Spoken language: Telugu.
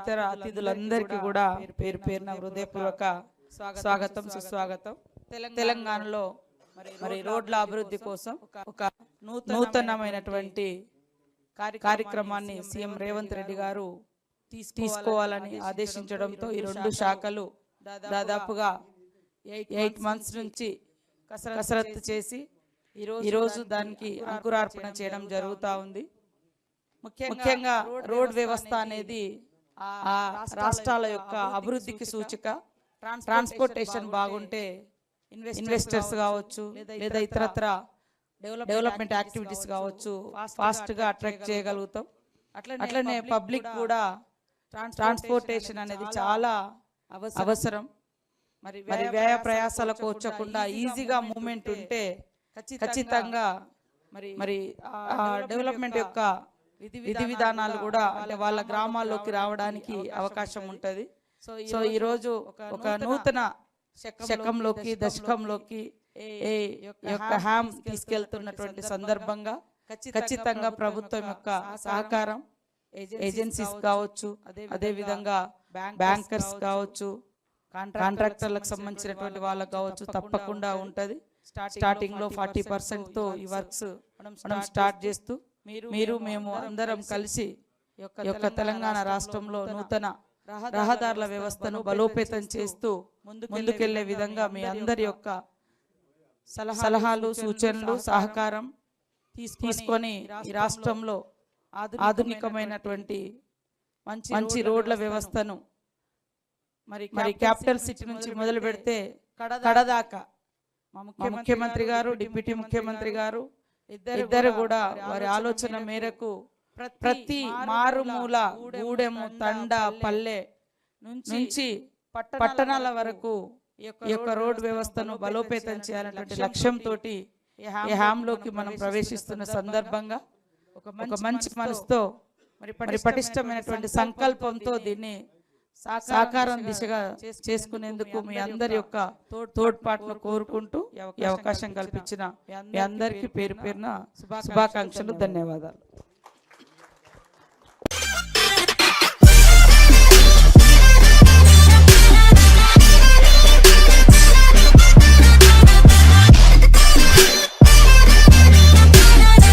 ఇతర అతిథులందరికీ కూడా పేరు పేరున హృదయపూర్వక స్వాగతం సుస్వాగతం. తెలంగాణలో మరి రోడ్ల అభివృద్ధి కోసం ఒక నూతనమైనటువంటి కార్యక్రమాన్ని సీఎం రేవంత్ రెడ్డి గారు తీసుకోవాలని ఆదేశించడంతో ఈ రెండు శాఖలు దాదాపుగా ఎయిట్ మంత్స్ నుంచి కసరత్తు చేసి ఈరోజు దానికి అంకురార్పణ చేయడం జరుగుతూ ఉంది. ముఖ్యంగా రోడ్ వ్యవస్థ అనేది రాష్ట్రాల యొక్క అభివృద్ధికి సూచిక ట్రాన్స్పోర్టేషన్ బాగుంటే ఇన్వెస్టర్స్ కావచ్చు లేదా ఇతరత్ర డెవలప్మెంట్ యాక్టివిటీస్ కావచ్చు ఫాస్ట్గా అట్రాక్ట్ చేయగలుగుతాం. అట్లనే పబ్లిక్ కూడా ట్రాన్స్పోర్టేషన్ అనేది చాలా అవసరం. మరి మరి వ్యయ ప్రయాసాలకు వచ్చకుండా ఈజీగా మూమెంట్ ఉంటే ఖచ్చితంగా మరి మరి డెవలప్మెంట్ యొక్క విధి విధానాలు కూడా అంటే వాళ్ళ గ్రామాల్లోకి రావడానికి అవకాశం ఉంటది. సో ఈ రోజు ఒక నూతన శకంలోకి దశకంలోకి ఏ యొక్క హ్యామ్ తీసుకెళ్తున్నటువంటి సందర్భంగా ఖచ్చితంగా ప్రభుత్వం యొక్క సహకారం ఏజెన్సీస్ కావచ్చు అదే విధంగా బ్యాంకర్స్ కావచ్చు కాంట్రాక్టర్లకు సంబంధించినటువంటి వాళ్ళకు కావచ్చు తప్పకుండా ఉంటది. స్టార్టింగ్లో ఫార్టీ పర్సెంట్తో ఈ వర్క్స్ మనం స్టార్ట్ చేస్తూ మీరు మేము అందరం కలిసి యొక్క తెలంగాణ రాష్ట్రంలో నూతన రహదారుల వ్యవస్థను బలోపేతం చేస్తూ ముందుకెళ్ళే విధంగా మీ అందరి యొక్క సలహాలు సూచనలు సహకారం తీసుకొని ఈ రాష్ట్రంలో ఆధునికమైనటువంటి మంచి మంచి రోడ్ల వ్యవస్థను మరి మరి క్యాపిటల్ సిటీ నుంచి మొదలు పెడితే కడదాకా. మా ముఖ్యమంత్రి గారు డిప్యూటీ ముఖ్యమంత్రి గారు ఇద్దరు కూడా వారి ఆలోచన మేరకు ప్రతి మారుమూల గూడెము తండ పల్లె నుంచి పట్టణాల వరకు ఈ యొక్క రోడ్ వ్యవస్థను బలోపేతం చేయాలన్నటువంటి లక్ష్యంతో ఈ హ్యామ్లోకి మనం ప్రవేశిస్తున్న సందర్భంగా ఒక మంచి మనసుతో మరి పటిష్టమైనటువంటి సంకల్పంతో దీన్ని సాకారం దిశగా చేసుకునేందుకు మీ అందరి యొక్క తోడ్పాటును కోరుకుంటూ ఈ అవకాశం కల్పించిన మీ అందరికీ పేరు పేరున శుభాకాంక్షలు ధన్యవాదాలు.